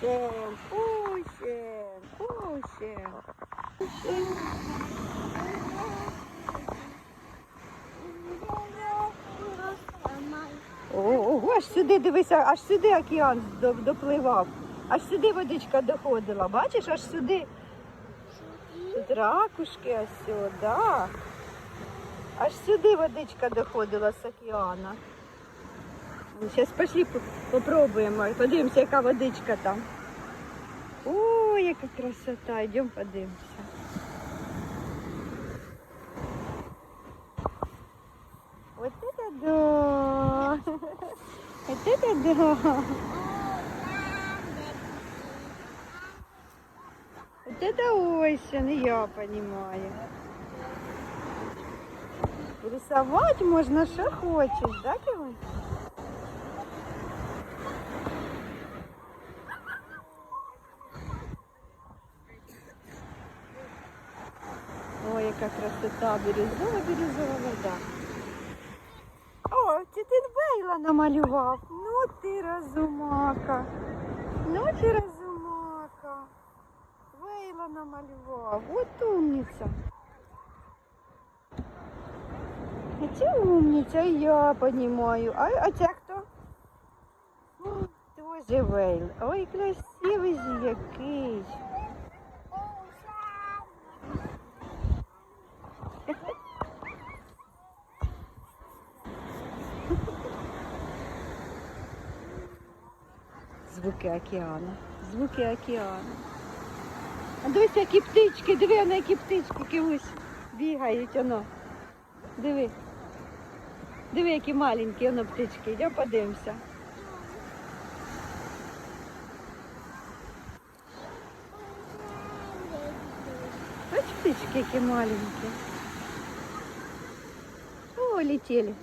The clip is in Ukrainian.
Кусен, кусен, кусен. Ого, аж сюди дивися, аж сюди океан допливав. Аж сюди водичка доходила. Бачиш, аж сюди. Тут ракушки ось сюди. Аж сюди водичка доходила з океана. Зараз пішли по- попробуємо. Подивимося, яка водичка там. Ой, яка красота. Йдемо подивимося. Вот это да! Вот это да! Вот это осень, я понимаю. Рисовать можно, что хочешь, да, Кивань? Яка красота, бірюзова, бірюзова вода. О, це ти Бейла намалював. Ну ти розумака. Ну ти розумака. Вейла намалював. От умниця. А це умниця, я понимаю. А, а це хто? О, Тоже Вейл. Ой, красивий же який. Звуки океану. Звуки океану. А дивись, які птички, диви, на які птички кивусь бігають, оно. Диви. Диви, які маленькі, оно птички. Йдемо подивимося. Бач птички, які маленькі. О, летели.